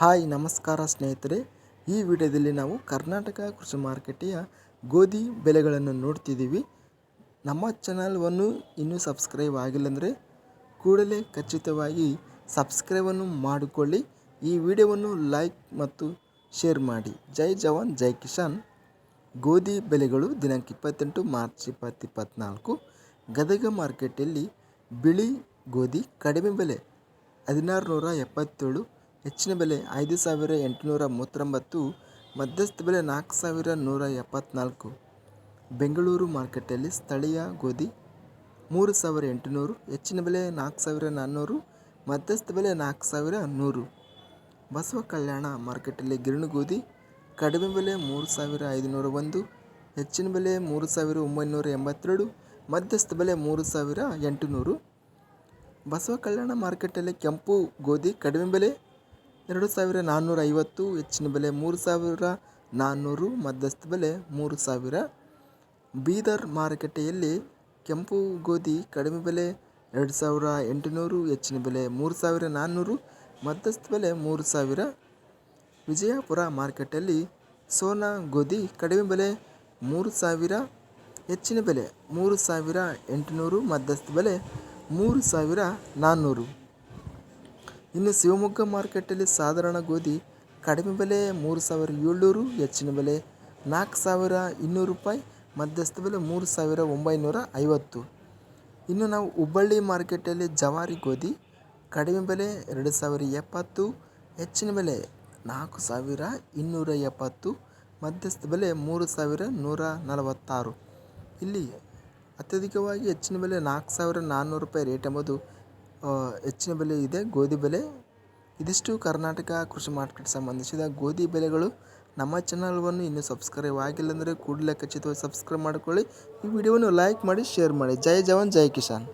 Hi, ನಮಸ್ಕಾರ ಸ್ನೇಹಿತರೆ. ಈ ವಿಡಿಯೋದಲ್ಲಿ ನಾವು ಕರ್ನಾಟಕ ಕೃಷಿ ಮಾರುಕಟ್ಟೆಯ ಗೋಧಿ ಬೆಲೆಗಳನ್ನು ನೋಡ್ತಿದ್ದೀವಿ. ನಮ್ಮ ಚಾನಲ್ವನ್ನು ಇನ್ನೂ ಸಬ್ಸ್ಕ್ರೈಬ್ ಆಗಿಲ್ಲಂದರೆ ಕೂಡಲೇ ಖಚಿತವಾಗಿ ಸಬ್ಸ್ಕ್ರೈಬನ್ನು ಮಾಡಿಕೊಳ್ಳಿ. ಈ ವಿಡಿಯೋವನ್ನು ಲೈಕ್ ಮತ್ತು ಶೇರ್ ಮಾಡಿ. ಜೈ ಜವಾನ್, ಜೈ ಕಿಸಾನ್. ಗೋಧಿ ಬೆಲೆಗಳು ದಿನಾಂಕ ಇಪ್ಪತ್ತೆಂಟು ಮಾರ್ಚ್ ಇಪ್ಪತ್ತು ಇಪ್ಪತ್ತ್ನಾಲ್ಕು ಗದಗ ಮಾರ್ಕೆಟಲ್ಲಿ ಬಿಳಿ ಗೋಧಿ ಕಡಿಮೆ ಬೆಲೆ ಹದಿನಾರು ನೂರ ಎಪ್ಪತ್ತೇಳು ಹೆಚ್ಚಿನ ಬೆಲೆ ಐದು ಸಾವಿರ ಎಂಟುನೂರ ಮೂವತ್ತೊಂಬತ್ತು, ಮಧ್ಯಸ್ಥ ಬೆಲೆ ನಾಲ್ಕು ಸಾವಿರ ನೂರ ಎಪ್ಪತ್ತ್ನಾಲ್ಕು ಬೆಂಗಳೂರು ಮಾರ್ಕೆಟಲ್ಲಿ ಸ್ಥಳೀಯ ಗೋಧಿ ಮೂರು ಸಾವಿರ ಎಂಟುನೂರು, ಹೆಚ್ಚಿನ ಬೆಲೆ ನಾಲ್ಕು ಸಾವಿರ ನಾನ್ನೂರು, ಮಧ್ಯಸ್ಥ ಬೆಲೆ ನಾಲ್ಕು ಸಾವಿರ ನೂರು. ಬಸವ ಕಲ್ಯಾಣ ಮಾರ್ಕೆಟಲ್ಲಿ ಗಿರಣು ಗೋಧಿ ಕಡಿಮೆ ಬೆಲೆ ಮೂರು ಸಾವಿರ ಐದುನೂರ ಒಂದು, ಹೆಚ್ಚಿನ ಬೆಲೆ ಮೂರು ಸಾವಿರ ಒಂಬೈನೂರ ಎಂಬತ್ತೆರಡು, ಮಧ್ಯಸ್ಥ ಬೆಲೆ ಮೂರು ಸಾವಿರ ಎಂಟುನೂರು. ಬಸವ ಕಲ್ಯಾಣ ಮಾರ್ಕೆಟಲ್ಲಿ ಕೆಂಪು ಗೋಧಿ ಕಡಿಮೆ ಬೆಲೆ ಎರಡು ಸಾವಿರ ನಾನ್ನೂರ ಐವತ್ತು ಹೆಚ್ಚಿನ ಬೆಲೆ ಮೂರು ಸಾವಿರ ನಾನ್ನೂರು, ಮಧ್ಯಸ್ಥ ಬೆಲೆ ಮೂರು ಸಾವಿರ. ಬೀದರ್ ಮಾರುಕಟ್ಟೆಯಲ್ಲಿ ಕೆಂಪು ಗೋಧಿ ಕಡಿಮೆ ಬೆಲೆ ಎರಡು ಸಾವಿರ ಎಂಟುನೂರು, ಹೆಚ್ಚಿನ ಬೆಲೆ ಮೂರು ಸಾವಿರ ನಾನ್ನೂರು, ಮಧ್ಯಸ್ಥ ಬೆಲೆ ಮೂರು ಸಾವಿರ. ವಿಜಯಪುರ ಮಾರುಕಟ್ಟೆಯಲ್ಲಿ ಸೋನಾ ಗೋಧಿ ಕಡಿಮೆ ಬೆಲೆ ಮೂರು ಸಾವಿರ, ಹೆಚ್ಚಿನ ಬೆಲೆ ಮೂರು ಸಾವಿರ ಎಂಟುನೂರು, ಮಧ್ಯಸ್ಥ ಬೆಲೆ ಮೂರು ಸಾವಿರ ನಾನ್ನೂರು. ಇನ್ನು ಶಿವಮೊಗ್ಗ ಮಾರ್ಕೆಟಲ್ಲಿ ಸಾಧಾರಣ ಗೋಧಿ ಕಡಿಮೆ ಬೆಲೆ ಮೂರು ಸಾವಿರ ಏಳ್ನೂರು, ಹೆಚ್ಚಿನ ಬೆಲೆ ನಾಲ್ಕು ಸಾವಿರ ಇನ್ನೂರು ರೂಪಾಯಿ, ಮಧ್ಯಸ್ಥ ಬೆಲೆ ಮೂರು ಸಾವಿರ ಒಂಬೈನೂರ ಐವತ್ತು. ಇನ್ನು ನಾವು ಹುಬ್ಬಳ್ಳಿ ಮಾರ್ಕೆಟಲ್ಲಿ ಜವಾರಿ ಗೋಧಿ ಕಡಿಮೆ ಬೆಲೆ ಎರಡು ಸಾವಿರ ಎಪ್ಪತ್ತು, ಹೆಚ್ಚಿನ ಬೆಲೆ ನಾಲ್ಕು ಸಾವಿರ ಇನ್ನೂರ ಎಪ್ಪತ್ತು, ಮಧ್ಯಸ್ಥ ಬೆಲೆ ಮೂರು ಸಾವಿರ ನೂರ ನಲವತ್ತಾರು. ಇಲ್ಲಿ ಅತ್ಯಧಿಕವಾಗಿ ಹೆಚ್ಚಿನ ಬೆಲೆ ನಾಲ್ಕು ಸಾವಿರ ನಾನ್ನೂರು ರೂಪಾಯಿ ರೇಟ್ ಎಂಬುದು ಹೆಚ್ಚಿನ ಬೆಲೆ ಇದೆ, ಗೋಧಿ ಬೆಲೆ. ಇದಿಷ್ಟು ಕರ್ನಾಟಕ ಕೃಷಿ ಮಾರ್ಕೆಟ್ ಸಂಬಂಧಿಸಿದ ಗೋಧಿ ಬೆಲೆಗಳು ನಮ್ಮ ಚಾನಲ್ವನ್ನು ಇನ್ನೂ ಸಬ್ಸ್ಕ್ರೈಬ್ ಆಗಿಲ್ಲ ಅಂದರೆ ಕೂಡಲೇ ಖಚಿತವಾಗಿ ಸಬ್ಸ್ಕ್ರೈಬ್ ಮಾಡಿಕೊಳ್ಳಿ. ಈ ವಿಡಿಯೋವನ್ನು ಲೈಕ್ ಮಾಡಿ, ಶೇರ್ ಮಾಡಿ. ಜೈ ಜವಾನ್, ಜೈ ಕಿಸಾನ್.